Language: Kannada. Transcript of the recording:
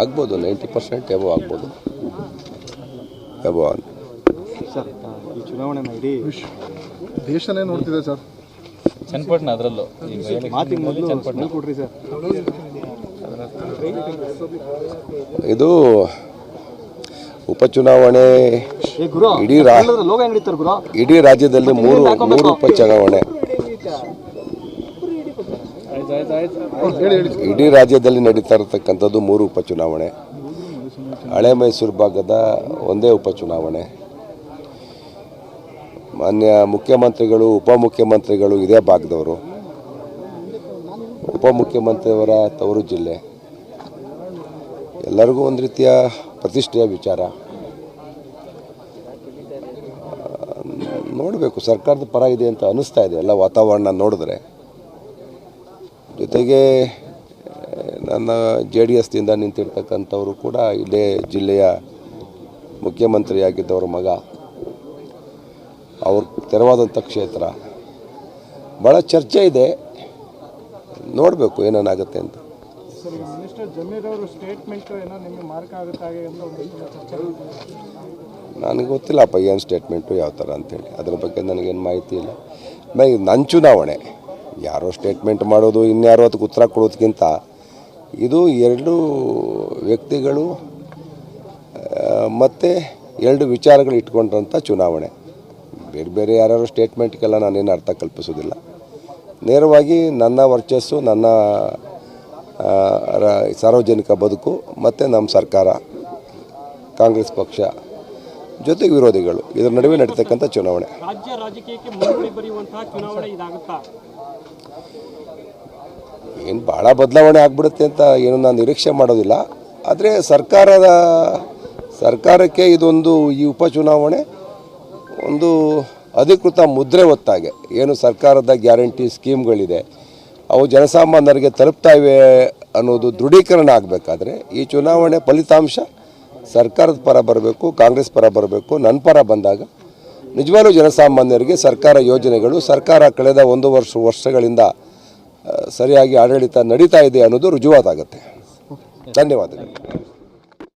ಆಗ್ಬೋದು ನೈಂಟಿ ಪರ್ಸೆಂಟ್ ಎಬೋ ಆಗ್ಬೋದು. ಎಬೋ ಸರ್ ಈ ಚುನಾವಣೆನ ಇಡೀ ದೇಶನೇ ನೋಡ್ತಿದೆ ಸರ್ ಚನ್ನಪಟ್ಟಣ ಅದರಲ್ಲೂ. ಮಾತಿಗೆ ಮೊದಲು ಚನ್ನಪಟ್ಟಣ. ಕೊಡ್ರಿ ಸರ್ ಇದು ಉಪಚುನಾವಣೆ ಇಡೀ ಇಡೀ ರಾಜ್ಯದಲ್ಲಿ ಮೂರು ಮೂರು ಉಪಚುನಾವಣೆ. ಇಡೀ ರಾಜ್ಯದಲ್ಲಿ ನಡೀತಾ ಇರತಕ್ಕಂಥದ್ದು ಮೂರು ಉಪಚುನಾವಣೆ. ಹಳೆ ಮೈಸೂರು ಭಾಗದ ಒಂದೇ ಉಪಚುನಾವಣೆ. ಮಾನ್ಯ ಮುಖ್ಯಮಂತ್ರಿಗಳು, ಉಪಮುಖ್ಯಮಂತ್ರಿಗಳು ಇದೇ ಭಾಗದವರು. ಉಪಮುಖ್ಯಮಂತ್ರಿಯವರ ತವರು ಜಿಲ್ಲೆ. ಎಲ್ಲರಿಗೂ ಒಂದು ರೀತಿಯ ಪ್ರತಿಷ್ಠೆಯ ವಿಚಾರ. ನೋಡಬೇಕು, ಸರ್ಕಾರದ ಪರ ಇದೆ ಅಂತ ಅನ್ನಿಸ್ತಾ ಇದೆ, ಎಲ್ಲ ವಾತಾವರಣ ನೋಡಿದ್ರೆ. ಜೊತೆಗೆ ನನ್ನ ಜೆ ಡಿ ಎಸ್ನಿಂದ ನಿಂತಿರ್ತಕ್ಕಂಥವರು ಕೂಡ ಇದೇ ಜಿಲ್ಲೆಯ ಮುಖ್ಯಮಂತ್ರಿಯಾಗಿದ್ದವರ ಮಗ. ಅವ್ರ ತೆರವಾದಂಥ ಕ್ಷೇತ್ರ. ಭಾಳ ಚರ್ಚೆ ಇದೆ. ನೋಡಬೇಕು ಏನೇನಾಗುತ್ತೆ ಅಂತ. ನನಗೆ ಗೊತ್ತಿಲ್ಲಪ್ಪ ಏನು ಸ್ಟೇಟ್ಮೆಂಟು ಯಾವ ಥರ ಅಂತೇಳಿ ಅದ್ರ ಬಗ್ಗೆ ನನಗೇನು ಮಾಹಿತಿ ಇಲ್ಲ. ನನ್ನ ಚುನಾವಣೆ. ಯಾರೋ ಸ್ಟೇಟ್ಮೆಂಟ್ ಮಾಡೋದು, ಇನ್ಯಾರೋ ಅದಕ್ಕೆ ಉತ್ತರ ಕೊಡೋದಕ್ಕಿಂತ ಇದು ಎರಡು ವ್ಯಕ್ತಿಗಳು ಮತ್ತು ಎರಡು ವಿಚಾರಗಳು ಇಟ್ಕೊಂಡಂಥ ಚುನಾವಣೆ. ಬೇರೆ ಬೇರೆ ಯಾರ್ಯಾರು ಸ್ಟೇಟ್ಮೆಂಟ್ಗೆಲ್ಲ ನಾನೇನು ಅರ್ಥ ಕಲ್ಪಿಸೋದಿಲ್ಲ ನೇರವಾಗಿ ನನ್ನ ವರ್ಚಸ್ಸು, ನನ್ನ ಸಾರ್ವಜನಿಕ ಬದುಕು, ಮತ್ತು ನಮ್ಮ ಸರ್ಕಾರ, ಕಾಂಗ್ರೆಸ್ ಪಕ್ಷ ಜೊತೆಗೆ ವಿರೋಧಿಗಳು. ಇದರ ನಡುವೆ ನಡೀತಕ್ಕಂಥ ಚುನಾವಣೆ. ರಾಜ್ಯ ರಾಜಕೀಯಕ್ಕೆ ಚುನಾವಣೆ ಇದಾಗುತ್ತಾ? ಏನು ಭಾಳ ಬದಲಾವಣೆ ಆಗ್ಬಿಡುತ್ತೆ ಅಂತ ಏನು ನಾನು ನಿರೀಕ್ಷೆ ಮಾಡೋದಿಲ್ಲ. ಆದರೆ ಸರ್ಕಾರದ ಸರ್ಕಾರಕ್ಕೆ ಇದೊಂದು ಈ ಉಪಚುನಾವಣೆ ಒಂದು ಅಧಿಕೃತ ಮುದ್ರೆ ಹೊತ್ತಾಗೆ. ಏನು ಸರ್ಕಾರದ ಗ್ಯಾರಂಟಿ ಸ್ಕೀಮ್ಗಳಿದೆ ಅವು ಜನಸಾಮಾನ್ಯರಿಗೆ ತಲುಪ್ತಾ ಇವೆ ಅನ್ನೋದು ದೃಢೀಕರಣ ಆಗಬೇಕಾದ್ರೆ ಈ ಚುನಾವಣೆ ಫಲಿತಾಂಶ ಸರ್ಕಾರದ ಪರ ಬರಬೇಕು, ಕಾಂಗ್ರೆಸ್ ಪರ ಬರಬೇಕು ನನ್ನ ಪರ ಬಂದಾಗ ನಿಜವಾಗ್ಲೂ ಜನಸಾಮಾನ್ಯರಿಗೆ ಸರ್ಕಾರ ಯೋಜನೆಗಳು, ಸರ್ಕಾರ ಕಳೆದ ಒಂದು ವರ್ಷ, ವರ್ಷಗಳಿಂದ ಸರಿಯಾಗಿ ಆಡಳಿತ ನಡೀತಾ ಇದೆ ಅನ್ನೋದು ರುಜುವಾತಾಗುತ್ತೆ. ಧನ್ಯವಾದಗಳು.